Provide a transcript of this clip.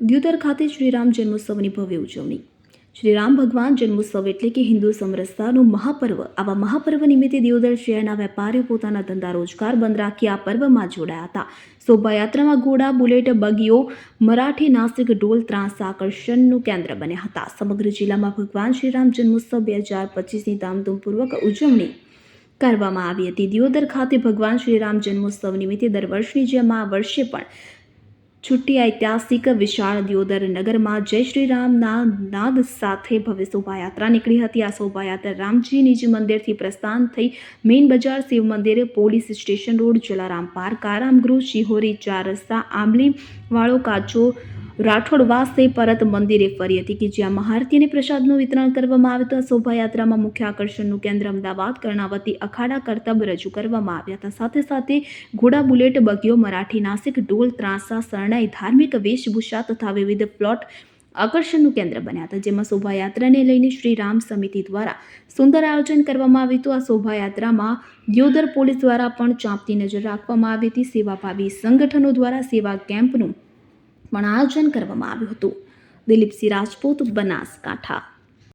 દ્યુતર ખાતે શ્રીરામ જન્મોત્સવની ભવ્ય ઉજવણી. શ્રીરામ ભગવાન જન્મોત્સવ એટલે કે હિન્દુ સમરસતાનું મહાપર્વ. આવા મહાપર્વ નિમિત્તે દિયોદર શહેરના વેપારીઓ પોતાના ધંધા રોજગાર બંધ રાખી આ પર્વમાં જોડાયા હતા. શોભાયાત્રામાં ઘોડા, બુલેટ, બગીઓ, મરાઠી નાસિક ઢોલ ત્રાસ આકર્ષણનું કેન્દ્ર બન્યા હતા. સમગ્ર જિલ્લામાં ભગવાન શ્રીરામ જન્મોત્સવ બે હજાર પચીસની ધામધૂમપૂર્વક ઉજવણી કરવામાં આવી હતી. દિયોદર ખાતે ભગવાન શ્રીરામ જન્મોત્સવ નિમિત્તે દર વર્ષની જેમ આ વર્ષે પણ છુટ્ટી ઐતિહાસિક વિશાળ દિયોદર નગરમાં જય શ્રી રામના નાદ સાથે ભવ્ય શોભાયાત્રા નીકળી હતી. આ શોભાયાત્રા રામજી નિજ મંદિરથી પ્રસ્થાન થઈ મેઇન બજાર શિવ મંદિર, police station road, Jalaram park આરામગૃહ Shihori ચાર રસ્તા આંબલી વાળો કાચો રાઠોડવાસે પરત મંદિરે ફરી હતી કે જ્યાં મહારતી અને પ્રસાદનું વિતરણ કરવામાં આવ્યું હતું. શોભાયાત્રામાં મુખ્ય આકર્ષણનું કેન્દ્ર અમદાવાદ, કર્ણાવતી, અખાડા, કરતબ રજૂ કરવામાં આવ્યા હતા. સાથે સાથે ઘોડા, બુલેટ, બગીઓ, મરાઠી, નાસિક, ઢોલ, ત્રાસા, શરણાઈ, ધાર્મિક વેશભૂષા તથા વિવિધ પ્લોટ આકર્ષણનું કેન્દ્ર બન્યા હતા. જેમાં શોભાયાત્રાને લઈને શ્રી રામ સમિતિ દ્વારા સુંદર આયોજન કરવામાં આવ્યું હતું. આ શોભાયાત્રામાં દિયોદર પોલીસ દ્વારા પણ ચાંપતી નજર રાખવામાં આવી હતી. સેવાભાવી સંગઠનો દ્વારા સેવા કેમ્પનું પણ આયોજન કરવામાં આવ્યું હતું. દિલીપસિંહ રાજપૂત બનાસકાંઠા.